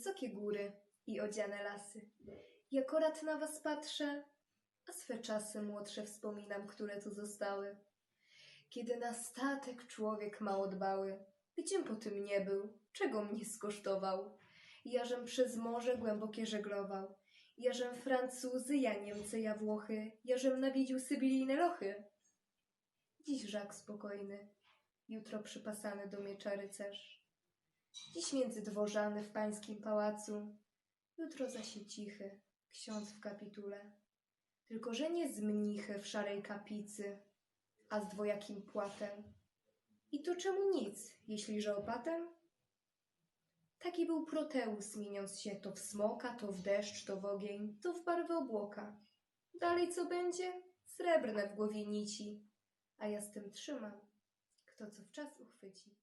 wysokie góry i odziane lasy. I akurat na was patrzę, a swe czasy młodsze wspominam, które tu zostały. Kiedy na statek człowiek mało dbały, gdziem po tym nie był, czego mnie skosztował. Jażem przez morze głębokie żeglował, jażem Francuzy, ja Niemcy, ja Włochy, jażem nawiedził sybilijne lochy. Dziś żak spokojny, jutro przypasany do miecza rycerz. Dziś międzydworzany w pańskim pałacu, jutro zaś cichy, ksiądz w kapitule. Tylko, że nie z mnichy w szarej kaplicy, a z dwojakim płatem. I to czemu nic, jeśli że opatem? Taki był Proteus, mieniąc się to w smoka, to w deszcz, to w ogień, to w barwę obłoka. Dalej co będzie? Srebrne w głowie nici, a ja z tym trzymam, kto co w czas uchwyci.